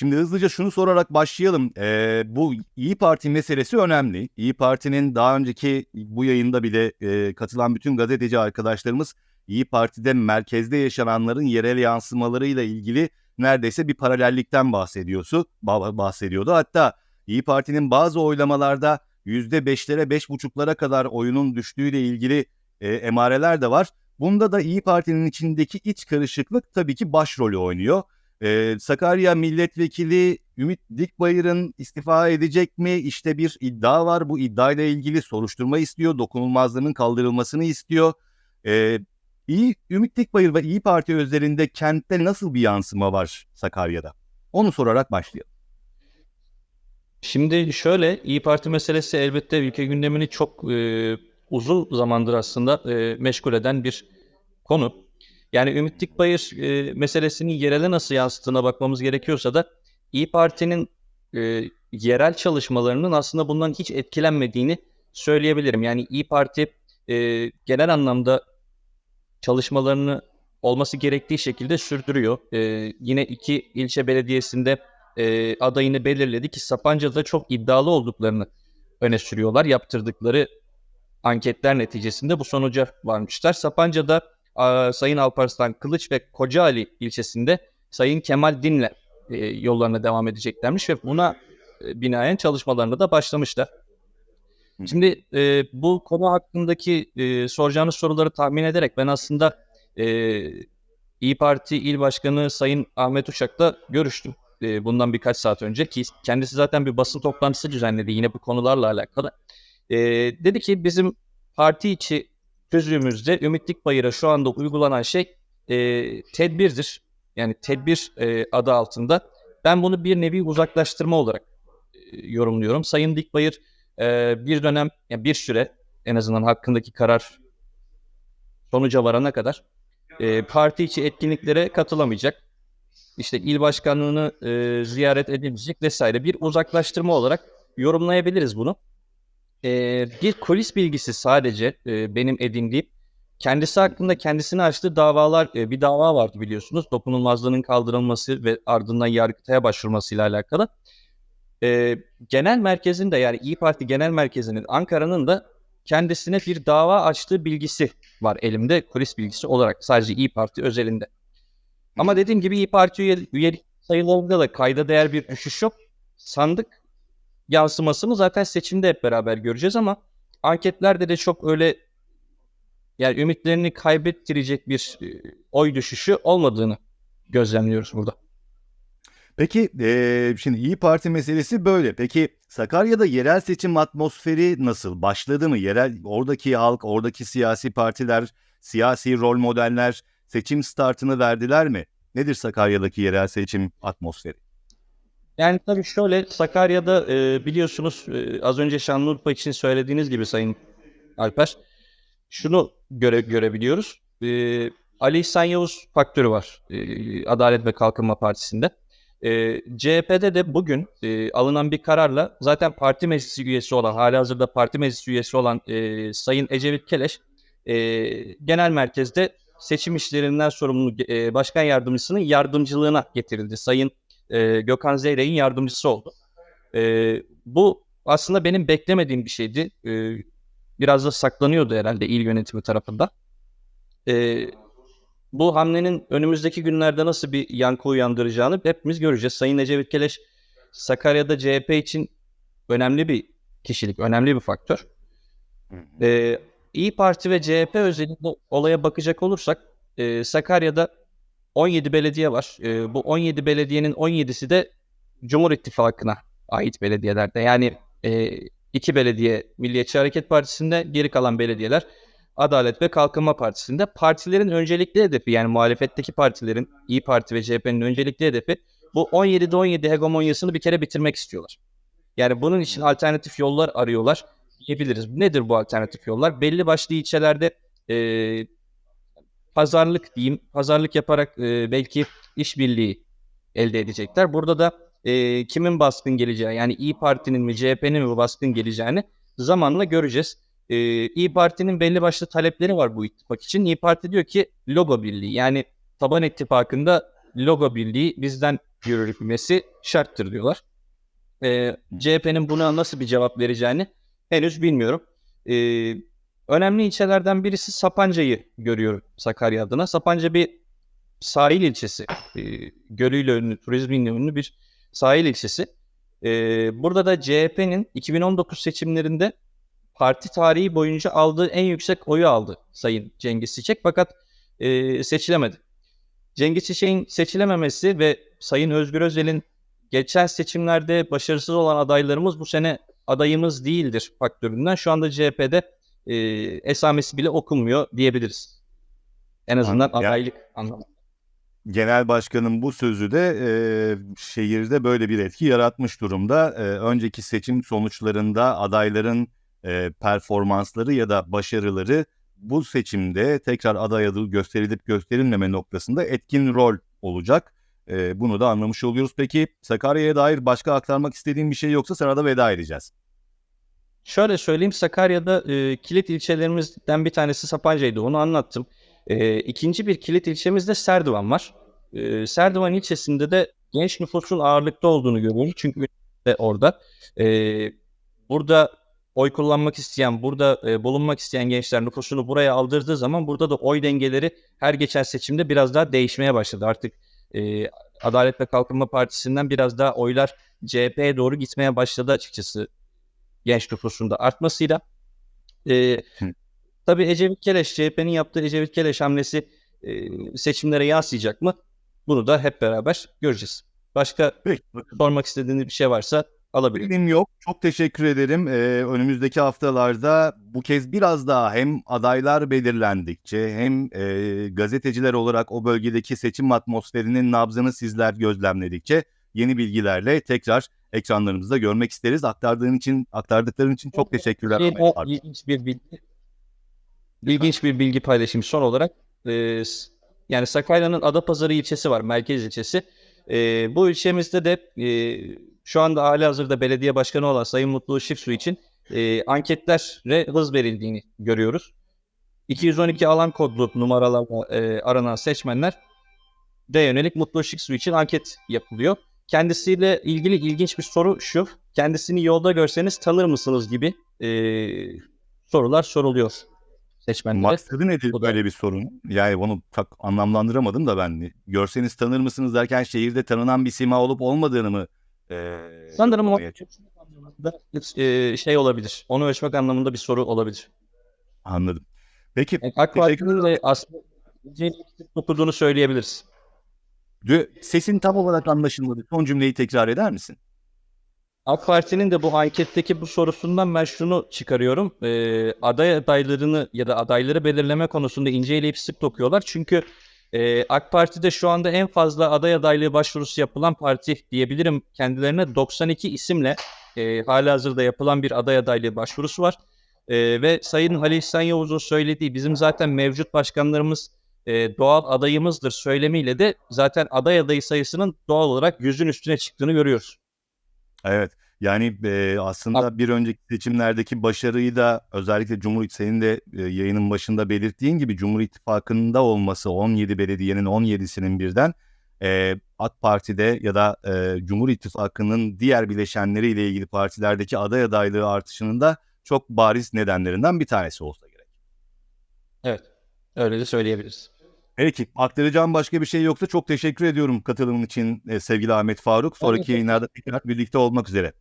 Şimdi hızlıca şunu sorarak başlayalım. Ee, bu İyi Parti meselesi önemli. İyi Parti'nin daha önceki bu yayında bile e, katılan bütün gazeteci arkadaşlarımız İyi Parti'de merkezde yaşananların yerel yansımalarıyla ilgili neredeyse bir paralellikten bahsediyorsu, ba- bahsediyordu. Hatta İyi Parti'nin bazı oylamalarda %5'lere 5,5'lara kadar oyunun düştüğüyle ilgili e, emareler de var. Bunda da İyi Parti'nin içindeki iç karışıklık tabii ki başrolü oynuyor. Ee, Sakarya Milletvekili Ümit Dikbayır'ın istifa edecek mi? İşte bir iddia var. Bu iddiayla ilgili soruşturma istiyor. Dokunulmazlığının kaldırılmasını istiyor. Ee, İyi, Ümit Dikbayır ve İyi Parti özelinde kentte nasıl bir yansıma var Sakarya'da? Onu sorarak başlayalım. Şimdi şöyle İyi Parti meselesi elbette ülke gündemini çok e, uzun zamandır aslında e, meşgul eden bir konu. Yani Ümit Dikbayır e, meselesinin yerele nasıl yansıttığına bakmamız gerekiyorsa da İyi Parti'nin e, yerel çalışmalarının aslında bundan hiç etkilenmediğini söyleyebilirim. Yani İyi Parti e, genel anlamda çalışmalarını olması gerektiği şekilde sürdürüyor. E, yine iki ilçe belediyesinde e, adayını belirledi ki Sapanca'da çok iddialı olduklarını öne sürüyorlar. Yaptırdıkları anketler neticesinde bu sonuca varmışlar. Sapanca'da Sayın Alparslan Kılıç ve Kocaeli ilçesinde Sayın Kemal Dinle e, yollarına devam edeceklermiş ve buna e, binaen çalışmalarına da başlamışlar. Şimdi e, bu konu hakkındaki e, soracağınız soruları tahmin ederek ben aslında e, İyi Parti İl Başkanı Sayın Ahmet Uşak'la görüştüm e, bundan birkaç saat önce ki kendisi zaten bir basın toplantısı düzenledi yine bu konularla alakalı. E, dedi ki bizim parti içi çözümümüzde Ümit Dikbayır'a şu anda uygulanan şey e, tedbirdir. Yani tedbir e, adı altında. Ben bunu bir nevi uzaklaştırma olarak e, yorumluyorum. Sayın Dikbayır e, bir dönem, yani bir süre en azından hakkındaki karar sonuca varana kadar e, parti içi etkinliklere katılamayacak. İşte il başkanlığını e, ziyaret edemeyecek vesaire bir uzaklaştırma olarak yorumlayabiliriz bunu. E, bir kulis bilgisi sadece e, benim edindiğim kendisi hakkında kendisine açtığı davalar e, bir dava vardı biliyorsunuz dokunulmazlığının kaldırılması ve ardından yargıtaya başvurmasıyla alakalı. E, genel merkezin de yani İyi Parti Genel Merkezi'nin Ankara'nın da kendisine bir dava açtığı bilgisi var elimde kulis bilgisi olarak sadece İyi Parti özelinde. Ama dediğim gibi İyi Parti üye, üyelik sayılarında da kayda değer bir düşüş yok. Sandık yansımasını zaten seçimde hep beraber göreceğiz ama anketlerde de çok öyle yani ümitlerini kaybettirecek bir e, oy düşüşü olmadığını gözlemliyoruz burada. Peki eee, şimdi İyi Parti meselesi böyle. Peki Sakarya'da yerel seçim atmosferi nasıl? Başladı mı? Yerel oradaki halk, oradaki siyasi partiler, siyasi rol modeller seçim startını verdiler mi? Nedir Sakarya'daki yerel seçim atmosferi? Yani tabii şöyle Sakarya'da e, biliyorsunuz e, az önce Şanlıurfa için söylediğiniz gibi Sayın Alper şunu göre, görebiliyoruz. E, Ali İhsan Yavuz faktörü var e, Adalet ve Kalkınma Partisi'nde. E, CHP'de de bugün e, alınan bir kararla zaten parti meclisi üyesi olan, hali hazırda parti meclisi üyesi olan e, Sayın Ecevit Keleş e, genel merkezde seçim işlerinden sorumlu e, başkan yardımcısının yardımcılığına getirildi. Sayın e, Gökhan Zeyrek'in yardımcısı oldu. E, bu aslında benim beklemediğim bir şeydi. E, biraz da saklanıyordu herhalde il yönetimi tarafından. E, bu hamlenin önümüzdeki günlerde nasıl bir yankı uyandıracağını hepimiz göreceğiz. Sayın Ecevit Keleş Sakarya'da CHP için önemli bir kişilik, önemli bir faktör. Ee, İyi Parti ve CHP özelinde olaya bakacak olursak e, Sakarya'da 17 belediye var. E, bu 17 belediyenin 17'si de Cumhur İttifakı'na ait belediyelerde. Yani e, iki belediye Milliyetçi Hareket Partisi'nde, geri kalan belediyeler Adalet ve Kalkınma Partisi'nde. Partilerin öncelikli hedefi yani muhalefetteki partilerin, İyi Parti ve CHP'nin öncelikli hedefi bu 17'de 17 hegemonyasını bir kere bitirmek istiyorlar. Yani bunun için alternatif yollar arıyorlar diyebiliriz. Nedir bu alternatif yollar? Belli başlı ilçelerde e, pazarlık diyeyim, pazarlık yaparak e, belki işbirliği elde edecekler. Burada da e, kimin baskın geleceği yani İyi Parti'nin mi CHP'nin mi baskın geleceğini zamanla göreceğiz. E, İyi Parti'nin belli başlı talepleri var bu ittifak için. İyi Parti diyor ki logo birliği yani taban ittifakında logo birliği bizden yürütmesi şarttır diyorlar. Ee, CHP'nin buna nasıl bir cevap vereceğini henüz bilmiyorum. Ee, önemli ilçelerden birisi Sapanca'yı görüyorum Sakarya adına. Sapanca bir sahil ilçesi. Ee, gölüyle ünlü, turizmiyle ünlü bir sahil ilçesi. Ee, burada da CHP'nin 2019 seçimlerinde parti tarihi boyunca aldığı en yüksek oyu aldı Sayın Cengiz Çiçek fakat e, seçilemedi. Cengiz Çiçek'in seçilememesi ve Sayın Özgür Özel'in geçen seçimlerde başarısız olan adaylarımız bu sene adayımız değildir faktöründen şu anda CHP'de e, esamesi bile okunmuyor diyebiliriz. En azından. Yani- adaylık anlamında. Genel başkanın bu sözü de e, şehirde böyle bir etki yaratmış durumda. E, önceki seçim sonuçlarında adayların e, performansları ya da başarıları bu seçimde tekrar aday adı gösterilip gösterilmeme noktasında etkin rol olacak. E, bunu da anlamış oluyoruz. Peki Sakarya'ya dair başka aktarmak istediğin bir şey yoksa sana da veda edeceğiz. Şöyle söyleyeyim Sakarya'da e, kilit ilçelerimizden bir tanesi Sapanca'ydı onu anlattım. E, ikinci bir kilit ilçemiz de Serdivan var. E, Serdivan ilçesinde de genç nüfusun ağırlıkta olduğunu görüyoruz. Çünkü de orada. E, burada oy kullanmak isteyen, burada e, bulunmak isteyen gençler nüfusunu buraya aldırdığı zaman burada da oy dengeleri her geçen seçimde biraz daha değişmeye başladı. Artık e, Adalet ve Kalkınma Partisi'nden biraz daha oylar CHP'ye doğru gitmeye başladı açıkçası genç nüfusunda artmasıyla. E, tabii Ecevit Keleş, CHP'nin yaptığı Ecevit Keleş hamlesi e, seçimlere yansıyacak mı? Bunu da hep beraber göreceğiz. Başka Peki. sormak istediğiniz bir şey varsa alabilirim. Benim yok. Çok teşekkür ederim. Ee, önümüzdeki haftalarda bu kez biraz daha hem adaylar belirlendikçe hem e, gazeteciler olarak o bölgedeki seçim atmosferinin nabzını sizler gözlemledikçe yeni bilgilerle tekrar ekranlarımızda görmek isteriz. Aktardığın için, aktardıkların için çok teşekkürler. Şey, Ahmet o ilginç bir bilgi. İlginç bir bilgi paylaşayım son olarak. Ee, s- yani Sakarya'nın Adapazarı ilçesi var, merkez ilçesi. Ee, bu ilçemizde de e, şu anda hali hazırda belediye başkanı olan Sayın Mutlu Şifsu için e, anketlere hız verildiğini görüyoruz. 212 alan kodlu numaralarla e, aranan seçmenler de yönelik Mutlu Şifsu için anket yapılıyor. Kendisiyle ilgili ilginç bir soru şu. Kendisini yolda görseniz tanır mısınız gibi e, sorular soruluyor seçmenlere. Maksadı nedir Bu da- böyle bir sorun? Yani bunu çok anlamlandıramadım da ben. Görseniz tanır mısınız derken şehirde tanınan bir sima olup olmadığını mı? e, Sanırım o e, şey olabilir. Onu ölçmek anlamında bir soru olabilir. Anladım. Peki Yani AK Teşekkür Parti'nin de aslında okuduğunu söyleyebiliriz. Sesin tam olarak anlaşılmadı. Son cümleyi tekrar eder misin? AK Parti'nin de bu anketteki bu sorusundan ben şunu çıkarıyorum. Ee, aday adaylarını ya da adayları belirleme konusunda inceleyip sık dokuyorlar. Çünkü e, AK Parti'de şu anda en fazla aday adaylığı başvurusu yapılan parti diyebilirim. Kendilerine 92 isimle e, halihazırda yapılan bir aday adaylığı başvurusu var. E, ve Sayın Halil İhsan söylediği bizim zaten mevcut başkanlarımız e, doğal adayımızdır söylemiyle de zaten aday adayı sayısının doğal olarak yüzün üstüne çıktığını görüyoruz. Evet. Yani e, aslında bir önceki seçimlerdeki başarıyı da özellikle Cumhur senin de e, yayının başında belirttiğin gibi Cumhur İttifakı'nda olması 17 belediyenin 17'sinin birden e, AK Parti'de ya da e, Cumhur İttifakı'nın diğer bileşenleriyle ilgili partilerdeki aday adaylığı artışının da çok bariz nedenlerinden bir tanesi olsa gerek. Evet. Öyle de söyleyebiliriz. Peki aktaracağım başka bir şey yoksa çok teşekkür ediyorum katılımın için e, sevgili Ahmet Faruk. Sonraki yayınlarda tekrar birlikte olmak üzere.